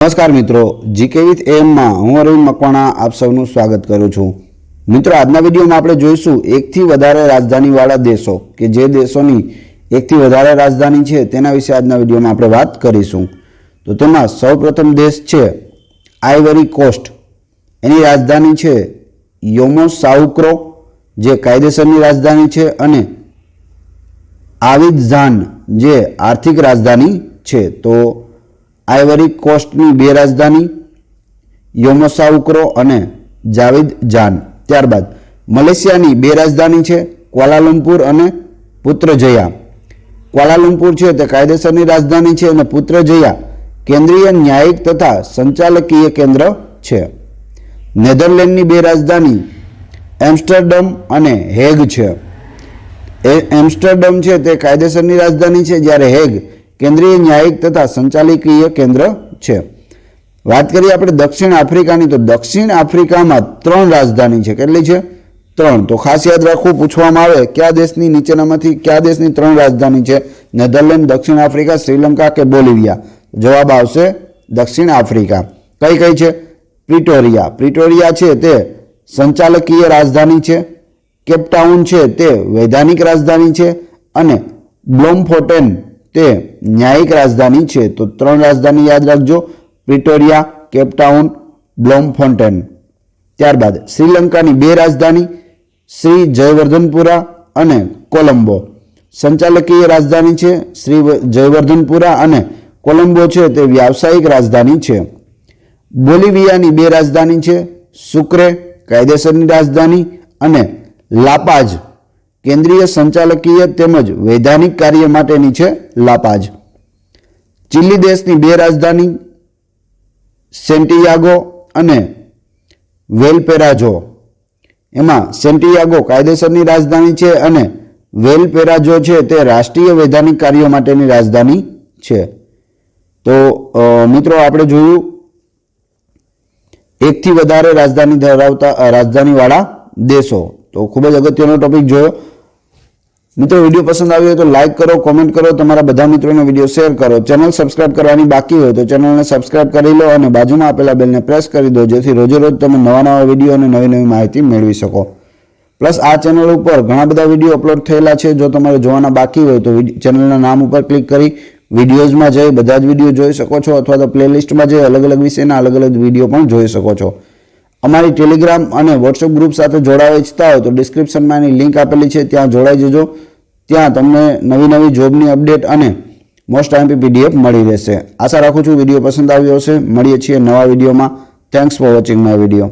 નમસ્કાર મિત્રો, GK with એમમાં હું અરવિંદ મકવાણા આપ સૌનું સ્વાગત કરું છું. મિત્રો, આજના વિડીયોમાં આપણે જોઈશું એકથી વધારે રાજધાનીવાળા દેશો કે જે દેશોની એકથી વધારે રાજધાની છે તેના વિશે આજના વિડીયોમાં આપણે વાત કરીશું. તો તેમાં સૌપ્રથમ દેશ છે આઈવરી કોસ્ટ. એની રાજધાની છે યોમો સાઉક્રો જે કાયદેસરની રાજધાની છે, અને આવિદઝાન, જે આર્થિક રાજધાની છે. તો આઇવરી કોસ્ટની બે રાજધાની યોમોસાઉક્રો અને જાવિદ જાન. ત્યારબાદ મલેશિયાની બે રાજધાની છે ક્વાલાલુમ્પુર અને પુત્રજયા. ક્વાલાલુમ્પુર છે તે કાયદેસરની રાજધાની છે અને પુત્રજયા કેન્દ્રીય ન્યાયિક તથા સંચાલકીય કેન્દ્ર છે. નેધરલેન્ડની બે રાજધાની એમ્સ્ટરડમ અને હેગ છે. એ એમ્સ્ટરડમ છે તે કાયદેસરની રાજધાની છે, જ્યારે હેગ કેન્દ્રીય ન્યાયિક તથા સંચાલકીય કેન્દ્ર છે. વાત કરીએ આપણે દક્ષિણ આફ્રિકાની, તો દક્ષિણ આફ્રિકામાં ત્રણ રાજધાની છે. કેટલી છે? ત્રણ. તો ખાસ યાદ રાખવું, પૂછવામાં આવે કયા દેશની નીચેનામાંથી કયા દેશની ત્રણ રાજધાની છે? નેધરલેન્ડ, દક્ષિણ આફ્રિકા, શ્રીલંકા કે બોલિવિયા? જવાબ આવશે દક્ષિણ આફ્રિકા. કઈ કઈ છે? પ્રિટોરિયા. પ્રિટોરિયા છે તે સંચાલકીય રાજધાની છે. કેપટાઉન છે તે વૈધાનિક રાજધાની છે. અને બ્લોમફોટેન તે ન્યાયિક રાજધાની છે, તો ત્રણ રાજધાની યાદ રાખજો. Pretoria Cape Town Bloemfontein. ત્યારબાદ શ્રીલંકાની બે રાજધાની, શ્રી જયવર્ધનપુરા અને કોલંબો. સંચાલકીય રાજધાની છે, શ્રી જયવર્ધનપુરા અને કોલંબો છે, તે વ્યાવસાયિક રાજધાની છે. બોલિવિયાની બે રાજધાની છે, સુક્રે, કાયદેસરની રાજધાની અને લાપાજ. કેન્દ્રીય સંચાલકીય તેમજ વૈધાનિક કાર્ય માટેની છે લાપાજ. ચિલ્લી દેશની બે રાજધાની, સેન્ટિયાગો અને વેલપેરાજો એમાં સેન્ટિયાગો કાયદેસરની રાજધાની છે અને વેલપેરાજો છે તે રાષ્ટ્રીય વૈધાનિક કાર્યો માટેની રાજધાની છે. તો મિત્રો આપણે જોયું, એકથી વધારે રાજધાની ધરાવતા રાજધાનીવાળા દેશો. તો ખૂબ જ અગત્યનો ટોપિક જોયો. મિત્રો, વીડિયો પસંદ આવ્યો તો લાઈક કરો કોમેન્ટ કરો, તમારા બધા મિત્રોને વીડિયો શેર કરો. ચેનલ સબસ્ક્રાઇબ કરવાની બાકી હોય તો ચેનલને સબસ્ક્રાઇબ કરી લો અને બાજુમાં આપેલા બેલને પ્રેસ કરી દો, જેથી રોજે રોજ તમે નવા નવા વીડિયો અને નવી નવી માહિતી મેળવી શકો. પ્લસ આ ચેનલ ઉપર ઘણા બધા વીડિયો અપલોડ થયેલા છે. જો તમારે જોવાના બાકી હોય તો ચેનલના નામ ઉપર ક્લિક કરી વિડીયોઝમાં જઈ, બધા જ વીડિયો જોઈ શકો છો, અથવા તો પ્લેલિસ્ટમાં જઈ અલગ અલગ વિષયના અલગ અલગ વીડિયો પણ જોઈ શકો છો. અમારી ટેલિગ્રામ અને વોટ્સઅપ ગ્રુપ સાથે જોડાવા ઈચ્છતા હોય તો ડિસ્ક્રિપ્શનમાં એની લિંક આપેલી છે, ત્યાં જોડાઈ જજો. ત્યાં તમને નવી નવી જોબની અપડેટ અને મોસ્ટ આઈમ્પી પીડીએફ મળી રહેશે. આશા રાખું છું વીડિયો પસંદ આવ્યો હશે. મળીએ છીએ નવા વિડીયોમાં. Thanks for watching my video